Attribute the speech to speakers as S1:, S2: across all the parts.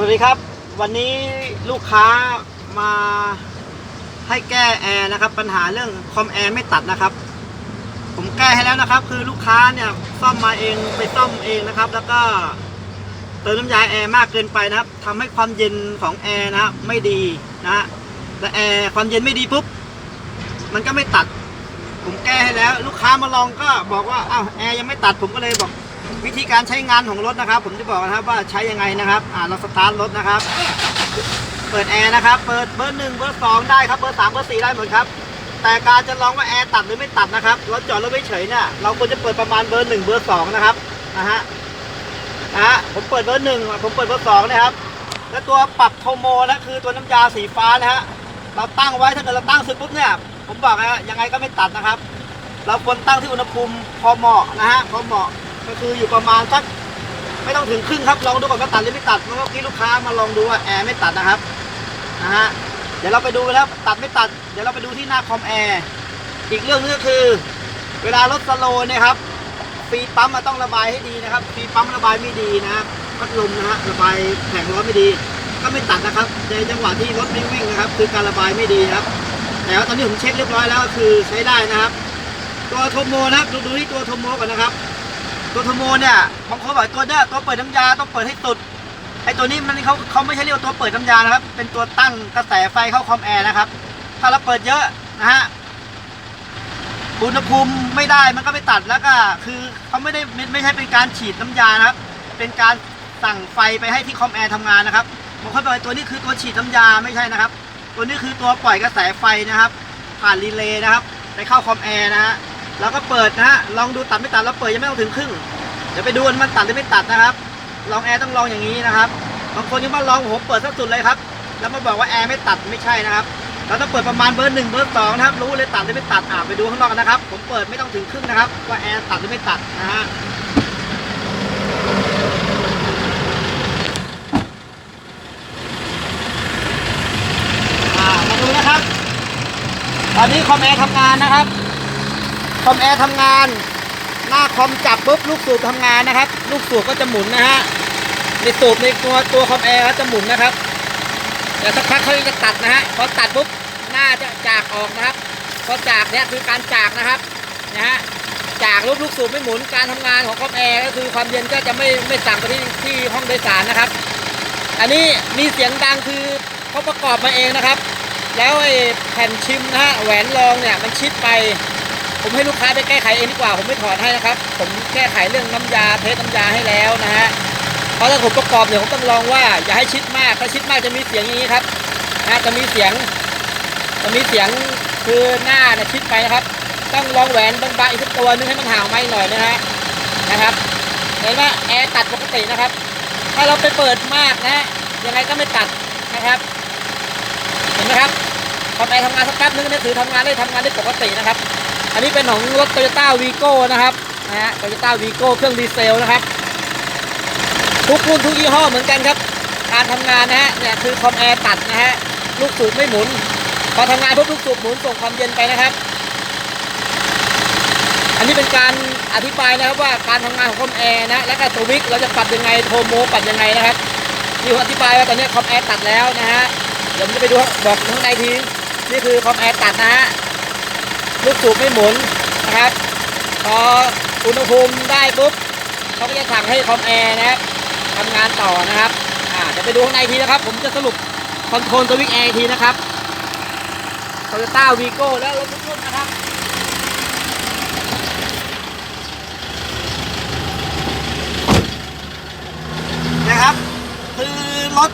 S1: สวัสดีครับ วันนี้ลูกค้ามาให้แก้แอร์นะครับ ปัญหาเรื่องคอมแอร์ไม่ตัดนะครับ ผมแก้ให้แล้วนะครับ คือลูกค้าเนี่ยซ่อมมาเองไปซ่อมเองนะครับ แล้วก็เติมน้ำยาแอร์มากเกินไปนะครับทำให้ความเย็นของแอร์นะครับไม่ดีนะฮะและแอร์ความเย็นไม่ดีปุ๊บมันก็ไม่ตัด ผมแก้ให้แล้ว ลูกค้ามาลองก็บอกว่าอ้าวแอร์ยังไม่ตัดผมก็เลยบอก วิธีการใช้งานของรถนะครับ ผมจะบอกนะครับว่าใช้ยังไงนะครับอ่าเราสตาร์ทรถนะครับ เปิดแอร์นะครับ เปิดเบอร์หนึ่งเบอร์สองได้ครับเบอร์สามเบอร์สี่ได้หมดครับ แต่การจะลองว่าแอร์ตัดหรือไม่ตัดนะครับรถจอดรถไม่เฉยเนี่ยเราควรจะเปิดประมาณเบอร์หนึ่งเบอร์สองนะครับนะฮะนะฮะผมเปิดเบอร์หนึ่งผมเปิดเบอร์สองนะครับ และตัวปรับโทโมนะคือตัวน้ำยาสีฟ้านะฮะเราตั้งไว้ถ้าเกิดเราตั้งเสร็จปุ๊บเนี่ยผมบอกนะฮะยังไงก็ไม่ตัดนะครับ เราควรตั้งที่อุณหภูมิพอเหมาะนะฮะพอเหมาะ ก็คืออยู่ประมาณสักไม่ต้องถึงครึ่งครับลองดูก่อนว่าตัดหรือไม่ตัดเมื่อกี้ลูกค้ามาลองดูว่าแอร์ไม่ตัดนะครับนะฮะเดี๋ยวเราไปดูแล้วตัดไม่ตัด เดี๋ยวเราไปดูที่หน้าคอมแอร์อีกเรื่องนึงก็คือ เวลารถสโลว์เนยครับฟีปั๊มมาต้องระบายให้ดีนะครับฟีปั๊มระบายไม่ดีนะครับพัดลมนะฮะระบายแผงร้อนไม่ดี ก็ไม่ตัดนะครับ ในจังหวะที่รถวิ่งวิ่งนะครับ คือการระบายไม่ดีครับ แต่ว่าตอนนี้ผมเช็คเรียบร้อยแล้วก็คือใช้ได้นะครับ ตัวโทโมนะครับดูดูที่ตัวโทโมก่อนนะครับ ตัวโทโมเนี่ยบางคนบอกตัวเนี้ยตัวเปิดน้ำยาต้องเปิดให้สุดไอตัวนี้มันเขาเขาไม่ใช่เรียกว่าตัวเปิดน้ำยานะครับ เป็นตัวตั้งกระแสไฟเข้าคอมแอร์นะครับ ถ้าเราเปิดเยอะนะฮะอุณหภูมิไม่ได้มันก็ไม่ตัดแล้วก็ คือเขาไม่ได้ไม่ไม่ใช่เป็นการฉีดน้ำยานะครับ เป็นการสั่งไฟไปให้ที่คอมแอร์ทำงานนะครับบางคนบอกตัวนี้คือตัวฉีดน้ำยาไม่ใช่นะครับ ตัวนี้คือตัวปล่อยกระแสไฟนะครับ ผ่านรีเลย์นะครับ ไปเข้าคอมแอร์นะฮะ แล้วก็เปิดนะฮะลองดูตัดไม่ตัดแล้วเปิดยังไม่ต้องถึงครึ่งเดี๋ยวไปดูมันตัดหรือไม่ตัดนะครับ ลองแอร์ต้องลองอย่างนี้นะครับบางคนยังมาลองผมเปิดสักสุดเลยครับ แล้วมาบอกว่าแอร์ไม่ตัดไม่ใช่นะครับเราต้องเปิดประมาณเบอร์หนึ่งเบอร์สองนะครับ รู้เลยตัดหรือไม่ตัดอ่าไปดูข้างนอกกันนะครับ ผมเปิดไม่ต้องถึงครึ่งนะครับ ว่าแอร์ตัดหรือไม่ตัดนะฮะอ่ามาดูนะครับ ตอนนี้คอมแอร์ทำงานนะครับ คอมแอร์ทำงาน หน้าคอมจับปุ๊บลูกสูบทำงานนะครับ ลูกสูบก็จะหมุนนะฮะในสูบในตัวตัวคอมแอร์ก็จะหมุนนะครับเดี๋ยวสักพักเขาจะตัดนะฮะพอตัดปุ๊บหน้าจะจากออกนะครับพอจากเนี่ยคือการจากนะครับนะฮะจากลูกลูกสูบไม่หมุนการทำงานของคอมแอร์ก็คือความเย็นก็จะไม่ไม่สั่งไปที่ที่ห้องโดยสารนะครับ อันนี้มีเสียงดังคือเขาประกอบมาเองนะครับ แล้วไอ้แผ่นชิมนะฮะแหวนรองเนี่ยมันชิดไป ผมให้ลูกค้าไปแก้ไขเองดีกว่า ผมไม่ถอดให้นะครับ ผมแก้ไขเรื่องน้ำยาเทสน้ำยาให้แล้วนะฮะเพราะถ้าผมประกอบเนี่ยผมต้องลองว่าอย่าให้ชิดมากถ้าชิดมากจะมีเสียงอย่างนี้ครับนะจะมีเสียงจะมีเสียงคือหน้าเนี่ยชิดไปนะครับ ต้องลองแหวนบางๆอีกสักตัวนึงให้มันห่างไม่หน่อยนะฮะนะครับเห็นว่าแอร์ตัดปกตินะครับ ถ้าเราไปเปิดมากนะยังไงก็ไม่ตัดนะครับเห็นไหมครับพอแอร์ทำงานสักแป๊บนึงเนี่ยถือทำงานได้ทำงานได้ปกตินะครับ อันนี้เป็นของรถ Toyota Vigo นะครับนะฮะ Toyota Vigo เครื่องดีเซลนะครับ ทุกรุ่นทุกยี่ห้อเหมือนกันครับ การทำงานนะฮะเนี่ยคือคอมแอร์ตัดนะฮะลูกสูบไม่หมุน พอทำงานปุ๊บลูกสูบหมุนส่งความเย็นไปนะครับ อันนี้เป็นการอธิบายนะครับว่าการทำงานของคอมแอร์นะและก็สวิตช์เราจะปรับยังไงโทโมปรับยังไงนะครับที่อธิบายว่าตอนนี้คอมแอร์ตัดแล้วนะฮะเดี๋ยวผมจะไปดูบอกข้างในทีนี่คือคอมแอร์ตัดนะฮะ ลูกสูบไม่หมุนนะครับ พออุณหภูมิได้ปุ๊บเขาก็จะสั่งให้คอมแอร์นะครับทำงานต่อนะครับอ่าเดี๋ยวไปดูข้างในทีนะครับ ผมจะสรุปคอนโทรลสวิตช์แอร์ทีนะครับ Toyota Vigo และรถทุกรุ่นนะครับนะครับ คือรถ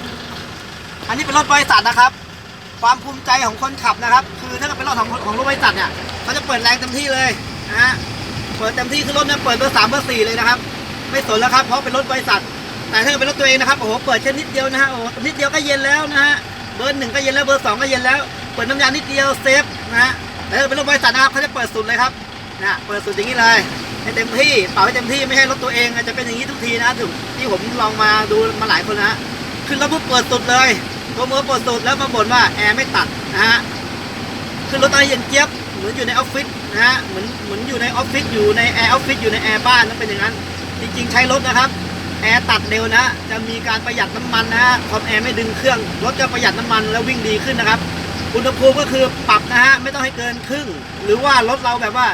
S1: อันนี้เป็นรถบริษัทนะครับ ความภูมิใจของคนขับนะครับ คือถ้าเกิดเป็นรถของของรถบริษัทเนี่ยเขาจะเปิดแรงเต็มที่เลยนะฮะเปิดเต็มที่คือรถเนี่ยเปิดเบอร์สามเบอร์สี่เลยนะครับ ไม่สนแล้วครับเพราะเป็นรถบริษัท แต่ถ้าเกิดเป็นรถตัวเองนะครับโอ้โหเปิดแค่นิดเดียวนะฮะโอ้โหนิดเดียวก็เย็นแล้วนะฮะเบอร์หนึ่งก็เย็นแล้วเบอร์สองก็เย็นแล้ว เปิดน้ำยานิดเดียวเซฟนะฮะแต่ถ้าเป็นรถบริษัทนะครับเขาจะเปิดสุดเลยครับนะเปิดสุดอย่างนี้เลยให้เต็มที่เป่าให้เต็มที่ไม่ใช่รถตัวเองจะเป็นอย่างนี้ทุกทีนะถึงที่ผมลองมาดูมาหลายคนนะฮะขึ้นรถปุ๊บเปิดสุดเลย ตัวมือปิดสุดแล้วมาบ่นว่าแอร์ไม่ตัดนะฮะขึ้นรถตอเย็นเจี๊ยบเหมือนอยู่ในออฟฟิศนะฮะเหมือนเหมือนอยู่ในออฟฟิศอยู่ในแอร์ออฟฟิศอยู่ในแอร์บ้านต้องเป็นอย่างนั้น จริง ๆ ใช้รถนะครับแอร์ตัดเร็วนะจะมีการประหยัดน้ำมันนะฮะคอมแอร์ไม่ดึงเครื่องรถจะประหยัดน้ำมันแล้ววิ่งดีขึ้นนะครับอุณหภูมิก็คือปรับนะฮะไม่ต้องให้เกินครึ่ง หรือว่ารถเราแบบว่า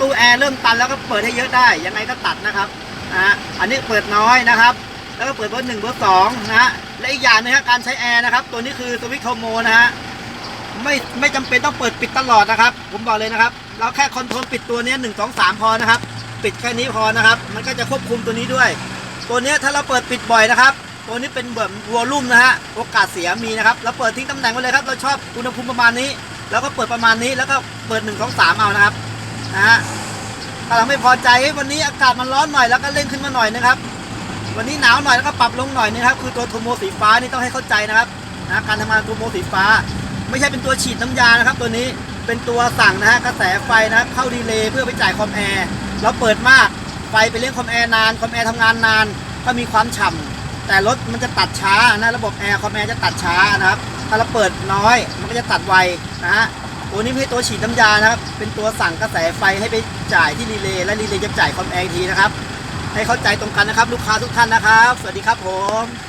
S1: ตู้แอร์เริ่มตันแล้วก็เปิดให้เยอะได้ยังไงก็ตัดนะครับนะฮะอันนี้เปิดน้อยนะครับ แล้วก็เปิดเบอร์หนึ่งเบอร์สองนะฮะและอีกอย่างหนึงฮะการใช้แอร์นะครับ ตัวนี้คือสวิตช์โทโมนะฮะไม่ไม่จำเป็นต้องเปิดปิดตลอดนะครับ ผมบอกเลยนะครับ เราแค่คอนโทรลปิดตัวนี้หนึ่งสองสามพอนะครับ ปิดแค่นี้พอนะครับ มันก็จะควบคุมตัวนี้ด้วย ตัวนี้ถ้าเราเปิดปิดบ่อยนะครับ ตัวนี้เป็นแบบวอลลุ่มนะฮะโอกาสเสียมีนะครับเราเปิดทิ้งตำแหน่งไว้เลยครับ เราชอบอุณหภูมิประมาณนี้แล้วก็เปิดประมาณนี้แล้วก็เปิด1 2 3เอานะครับนะฮะถ้าเราไม่พอใจวันนี้อากาศมันร้อนหน่อยแล้วก็เร่งขึ้นมาหน่อยนะครับ วันนี้หนาวหน่อยแล้วก็ปรับลงหน่อยนะครับ คือตัวโทโมสีฟ้านี่ต้องให้เข้าใจนะครับนะการทำงานโทโมสีฟ้า ไม่ใช่เป็นตัวฉีดน้ำยานะครับ ตัวนี้เป็นตัวสั่งนะฮะกระแสไฟนะเข้าดีเลย์เพื่อไปจ่ายคอมแอร์เราเปิดมากไฟไปเลี้ยงคอมแอร์นานคอมแอร์ทำงานนานก็มีความฉ่ำแต่รถมันจะตัดช้านะระบบแอร์คอมแอร์จะตัดช้านะครับถ้าเราเปิดน้อยมันก็จะตัดไวนะฮะตัวนี้ไม่ใช่ตัวฉีดน้ำยานะครับเป็นตัวสั่งกระแสไฟให้ไปจ่ายที่รีเลย์และรีเลย์จะจ่ายคอมแอร์ทีนะครับ ให้เข้าใจตรงกันนะครับ ลูกค้าทุกท่านนะครับ สวัสดีครับผม